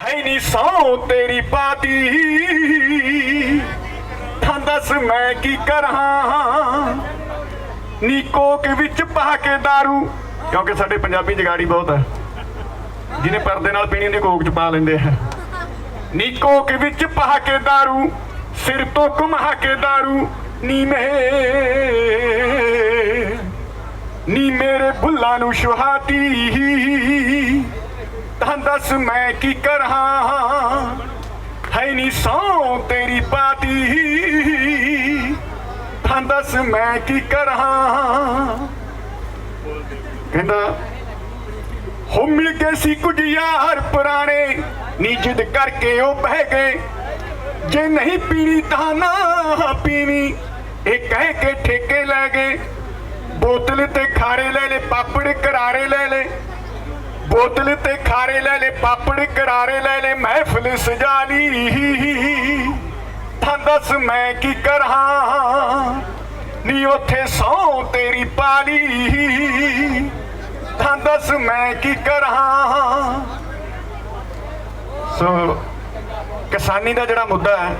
ਹੈ ਨੀ ਸੌ ਤੇਰੀ ਪਾਤੀ ਤਾਂ ਦੱਸ ਮੈਂ ਕੀ ਕਰਾਂ ਨੀ ਕੋਕ ਵਿੱਚ ਪਾ ਕੇ दारू ਕਿਉਂਕਿ ਸਾਡੇ ਪੰਜਾਬੀ ਜਗਾੜੀ ਬਹੁਤ ਹੈ ਜਿਹਨੇ ਪਰਦੇ ਨਾਲ ਪੀਣੀ ਹੁੰਦੀ ਕੋਕ ਚ ਪਾ ਲੈਂਦੇ ਆ ਨੀ ਕੋਕ ਵਿੱਚ ਪਾ ਕੇ दारू ਸਿਰ ਤੋਂ ਘੁਮਾ ਕੇ दारू ਨੀ ਮੇ ਨੀ ਮੇਰੇ ਬੁੱਲਾਂ ਨੂੰ ਸੁਹਾਤੀ ਤਾਂ ਦੱਸ ਮੈਂ ਕੀ ਕਰਾਂ? ਹੈ ਨੀ ਸੌ ਤੇਰੀ ਪਾਤੀ ਤਾਂ ਦੱਸ ਮੈਂ ਕੀ ਕਰਾਂ? ਕਹਿੰਦਾ, ਹੋ ਮਿਲ ਗਏ ਸੀ ਕੁਝ ਯਾਰ ਪੁਰਾਣੇ। ਨੀ ਕਰਕੇ ਉਹ ਬਹਿ ਗਏ। ਜੇ ਨਹੀਂ ਪੀਣੀ ਤਾਂ ਨਾ ਪੀਣੀ ਇਹ ਕਹਿ ਕੇ ਠੇਕੇ ਲੈ ਗਏ। ਬੋਤਲ ਤੇ ਖਾਰੇ ਲੈ ਲੈ ਪਾਪੜ, ਕਰਾਰੇ ਲੈ ਲੈ ਬੋਤਲ ਤੇ ਖਾਰੇ ਲੈ ਲੈ, ਪਾਪੜ ਕਰਾਰੇ ਲੈ ਲੈ, ਮਹਿਫਲ ਸਜਾ ਲਈ ਤਾਂ ਦੱਸ ਮੈਂ ਕੀ ਕਰਾਂ? ਨੀ ਉੱਥੇ ਸੌ ਤੇਰੀ ਪਾਲੀ। ਤਾਂ ਦੱਸ ਮੈਂ ਕੀ ਕਰਾਂ? ਸੋ ਕਿਸਾਨੀ ਦਾ ਜਿਹੜਾ ਮੁੱਦਾ ਹੈ